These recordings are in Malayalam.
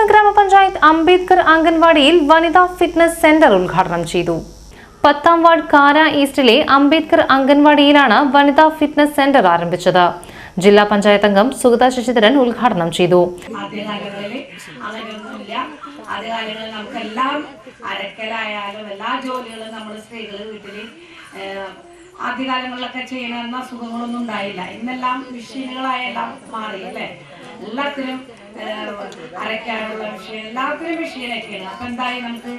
ഇടവിലങ്ങ് ഗ്രാമപഞ്ചായത്ത് അംബേദ്കർ അംഗൻവാടിയിൽ വനിതാ ഫിറ്റ്നസ് സെന്റർ ഉദ്ഘാടനം ചെയ്തു. പത്താം വാർഡ് കാര ഈസ്റ്റിലെ അംബേദ്കർ അംഗൻവാടിയിലാണ് വനിതാ ഫിറ്റ്നസ് സെന്റർ ആരംഭിച്ചത്. ജില്ലാ പഞ്ചായത്ത് അംഗം സുഗത ശശിധരൻ ഉദ്ഘാടനം ചെയ്തു. നമുക്കെല്ലാം എല്ലാ നമ്മൾ ആദ്യകാലങ്ങളിലൊക്കെ ചെയ്യണമെന്ന സുഖങ്ങളൊന്നും ഉണ്ടായില്ല. ഇന്നെല്ലാം മെഷീനുകളായെല്ലാം മാറി അല്ലേ? എല്ലാത്തിനും അരയ്ക്കാനുള്ള മെഷീൻ എല്ലാത്തിനും മെഷീനൊക്കെയാണ് അപ്പൊ എന്തായി നമുക്ക്?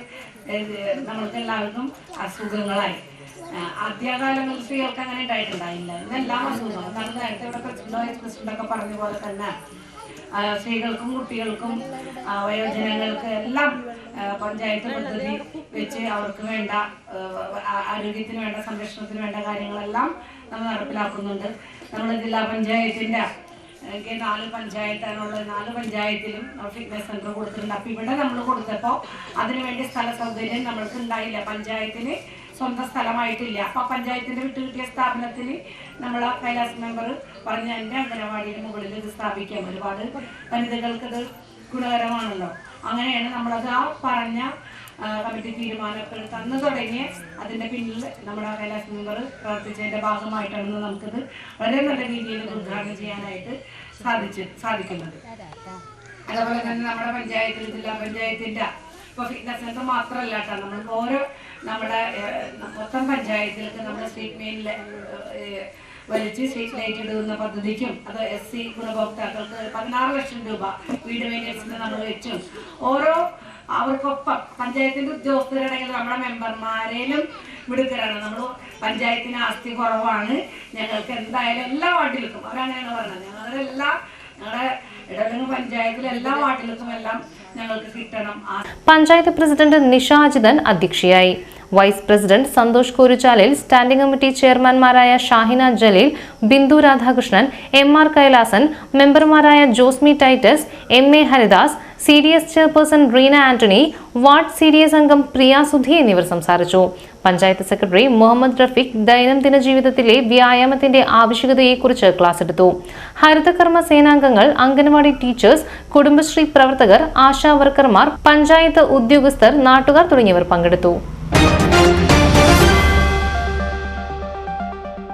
നമ്മൾക്ക് എല്ലാവർക്കും അസുഖങ്ങളായി. ആ, ആദ്യകാലങ്ങളിൽ സ്ത്രീകൾക്ക് അങ്ങനെ ഉണ്ടായിട്ടുണ്ടായില്ല. ഇതെല്ലാം അസുഖങ്ങളും നമ്മൾ നേരത്തെ ഇവിടെ പ്രസിഡന്റൊക്കെ പ്രസിഡന്റ് പറഞ്ഞ പോലെ തന്നെ. സ്ത്രീകൾക്കും കുട്ടികൾക്കും വയോജനങ്ങൾക്ക് എല്ലാം പഞ്ചായത്ത് പദ്ധതി വെച്ച് അവർക്ക് വേണ്ട ആരോഗ്യത്തിന് വേണ്ട സംരക്ഷണത്തിന് വേണ്ട കാര്യങ്ങളെല്ലാം നമ്മൾ നടപ്പിലാക്കുന്നുണ്ട്. നമ്മൾ ജില്ലാ പഞ്ചായത്തിന്റെ എനിക്ക് നാല് പഞ്ചായത്താണുള്ളത് നാല് പഞ്ചായത്തിലും ഫിറ്റ്നസ് സെന്റർ കൊടുത്തിട്ടുണ്ട്. അപ്പൊ ഇവിടെ നമ്മൾ കൊടുത്തപ്പോൾ അതിനുവേണ്ടി സ്ഥല സൗകര്യം നമ്മൾക്ക് ഉണ്ടായില്ല. പഞ്ചായത്തിന് സ്വന്തം സ്ഥലമായിട്ടില്ല. അപ്പൊ പഞ്ചായത്തിന്റെ വിട്ടു കിട്ടിയ സ്ഥാപനത്തിന് നമ്മൾ കൈലാസ് മെമ്പർ പറഞ്ഞ എന്റെ അംഗനവാടിയുടെ മുകളിൽ ഇത് സ്ഥാപിക്കാം. ഒരുപാട് വനിതകൾക്ക് ഇത് ഗുണകരമാണല്ലോ. അങ്ങനെയാണ് നമ്മളത് ആ പറഞ്ഞ കമ്മിറ്റി തീരുമാനമൊക്കെ തന്നു തുടങ്ങി അതിന്റെ പിന്നിൽ നമ്മുടെ കൈലാസ് മെമ്പർ പ്രവർത്തിച്ചതിന്റെ ഭാഗമായിട്ടാണ് നമുക്കിത് വളരെ നല്ല രീതിയിൽ ഉദ്ഘാടനം ചെയ്യാനായിട്ട് സാധിച്ചു സാധിക്കുന്നത്. അതുപോലെ തന്നെ നമ്മുടെ പഞ്ചായത്തിൽ ജില്ലാ പഞ്ചായത്തിന്റെ ഇപ്പൊ ഫിറ്റ്നസ് സെന്റർ മാത്രമല്ല കേട്ടോ നമ്മൾക്ക് ഓരോ നമ്മുടെ മൊത്തം പഞ്ചായത്തിലേക്ക് നമ്മുടെ സ്റ്റേറ്റ് മെയിനിൽ വലിച്ച് സ്ട്രീറ്റ് ലൈറ്റ് ഇടുന്ന പദ്ധതിക്കും അത് എസ് സി ഗുണഭോക്താക്കൾക്ക് പതിനാറ് ലക്ഷം രൂപ വീട് മെയിന്റെനൻസിന് നമ്മൾ വെച്ചും. ഓരോ അവർക്കൊപ്പം പഞ്ചായത്തിന്റെ ഉദ്യോഗസ്ഥരാണെങ്കിൽ നമ്മുടെ മെമ്പർമാരേലും മിടുക്കരാണ്. നമ്മൾ പഞ്ചായത്തിന് ആസ്തി കുറവാണ്. ഞങ്ങൾക്ക് എന്തായാലും എല്ലാ വാർഡിലേക്കും അവരങ്ങനെയാണ് പറഞ്ഞത്. ഞങ്ങളുടെ എല്ലാ ഞങ്ങളുടെ പഞ്ചായത്തിലെ എല്ലാ എല്ലാം കിട്ടണം. പഞ്ചായത്ത് പ്രസിഡന്റ് നിഷാജിതൻ അധ്യക്ഷയായി. Vice president Santhosh Koruchalil standing committee ചെയർമാൻമാരായ Shahina Jaleel Bindu Radhakrishnan M R Kailasan മെമ്പർമാരായ Josmi Titus M A Haridas C D S chairperson Reena Antony ward C D S അംഗം പ്രിയ സുധി എന്നിവർ സംസാരിച്ചു. പഞ്ചായത്ത് സെക്രട്ടറി മുഹമ്മദ് റഫീഖ് ദൈനംദിന ജീവിതത്തിലെ വ്യായാമത്തിന്റെ ആവശ്യകതയെക്കുറിച്ച് ക്ലാസ് എടുത്തു. ഹരിതകർമ്മ സേനാംഗങ്ങൾ അംഗനവാടി ടീച്ചേഴ്സ് കുടുംബശ്രീ പ്രവർത്തകർ ആശാ വർക്കർമാർ പഞ്ചായത്ത് ഉദ്യോഗസ്ഥർ നാട്ടുകാർ തുടങ്ങിയവർ പങ്കെടുത്തു.